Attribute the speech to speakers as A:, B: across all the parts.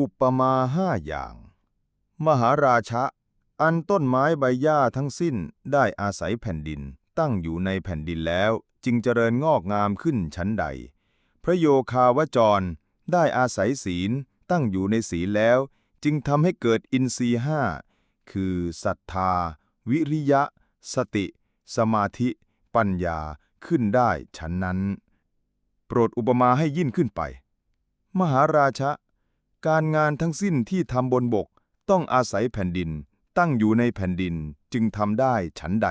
A: อุปมาห้าอย่าง มหาราชะ อันต้นไม้ใบหญ้าทั้งสิ้นได้อาศัยแผ่นดิน ตั้งอยู่ในแผ่นดินแล้วจึงเจริญงอกงามขึ้นชั้นใด พระโยคาวจรได้อาศัยศีลตั้งอยู่ในศีลแล้ว จึงทำให้เกิดอินทรีห้าคือศรัทธา วิริยะ สติ สมาธิ ปัญญาขึ้นได้ฉันนั้น โปรดอุปมาให้ยิ่นขึ้นไป มหาราชะ การงานทั้งสิ้นที่ทำบนบกต้องอาศัยแผ่นดิน ตั้งอยู่ในแผ่นดินจึงทำได้ฉันใด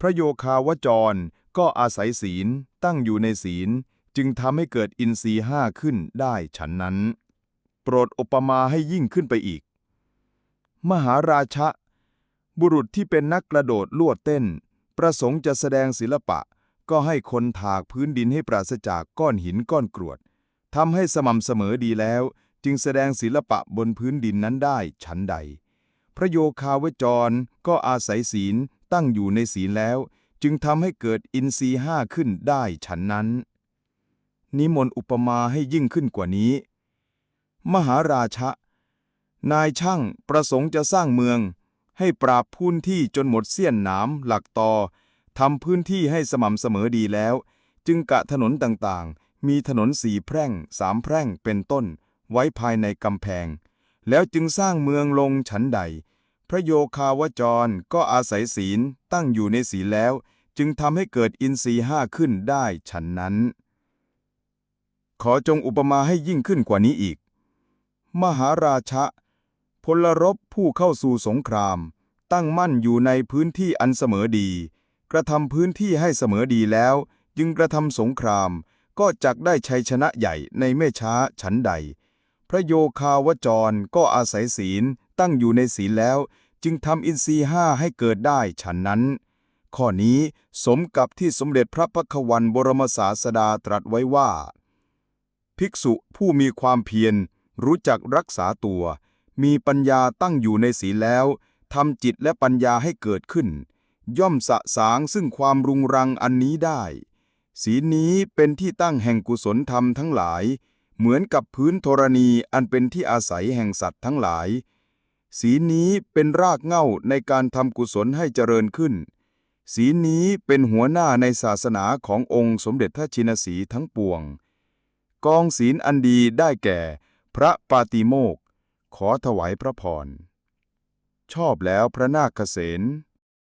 A: พระโยคาวจรก็อาศัยศีลตั้งอยู่ในศีล จึงทำให้เกิดอินทรีย์ห้าขึ้นได้ฉันนั้น โปรดอุปมาให้ยิ่งขึ้นไปอีก มหาราชะ บุรุษที่เป็นนักกระโดดลวดเต้น ประสงค์จะแสดงศิลปะก็ให้คนถากพื้นดินให้ปราศจากก้อนหินก้อนกรวดทำให้สม่ำเสมอดีแล้ว จึงแสดงศิลปะบนพื้นดินนั้นได้ฉันใด พระโยคาวจรก็อาศัยศีลตั้งอยู่ในศีลแล้ว จึงทำให้เกิดอินทรีย์ห้าขึ้นได้ฉันนั้น นิมนต์อุปมาให้ยิ่งขึ้นกว่านี้ มหาราชะ นายช่างประสงค์จะสร้างเมือง ให้ปราบพื้นที่จนหมดเสี้ยนหนามหลักตอทำพื้นที่ให้สม่ำเสมอดีแล้ว จึงกะถนนต่างๆ มีถนนสี่แพร่งสามแพร่งเป็นต้น ไว้ภายในกำแพง แล้วจึงสร้างเมืองลงฉันใด พระโยคาวจรก็อาศัยศีลตั้งอยู่ในศีลแล้ว จึงทำให้เกิดอินทรีห้าขึ้นได้ฉันนั้น ขอจงอุปมาให้ยิ่งขึ้นกว่านี้อีก มหาราชะ พลรบผู้เข้าสู่สงคราม ตั้งมั่นอยู่ในพื้นที่อันเสมอดี กระทำพื้นที่ให้เสมอดีแล้ว จึงกระทำสงครามก็จักได้ชัยชนะใหญ่ในไม่ช้าฉันใด พระโยคาวจรก็อาศัยศีลตั้งอยู่ในศีลแล้ว จึงทำอินทรีห้าให้เกิดได้ฉันนั้น ข้อนี้สมกับที่สมเด็จพระพักวันบรมศาสดาตรัสไว้ว่า ภิกษุผู้มีความเพียร รู้จักรักษาตัว มีปัญญาตั้งอยู่ในศีลแล้วทำจิตและปัญญาให้เกิดขึ้น ย่อมสะสางซึ่งความรุงรังอันนี้ได้ ศีลนี้เป็นที่ตั้งแห่งกุศลธรรมทั้งหลาย เหมือนกับพื้นธรณีอันเป็นที่อาศัยแห่งสัตว์ทั้งหลาย ศีลนี้เป็นรากเหง้าในการทำกุศลให้เจริญขึ้น ศีลนี้เป็นหัวหน้าในศาสนาขององค์สมเด็จพระชินสีทั้งปวง กองศีลอันดีได้แก่ พระปาติโมกข์ขอถวายพระพร ชอบแล้วพระนาคเษน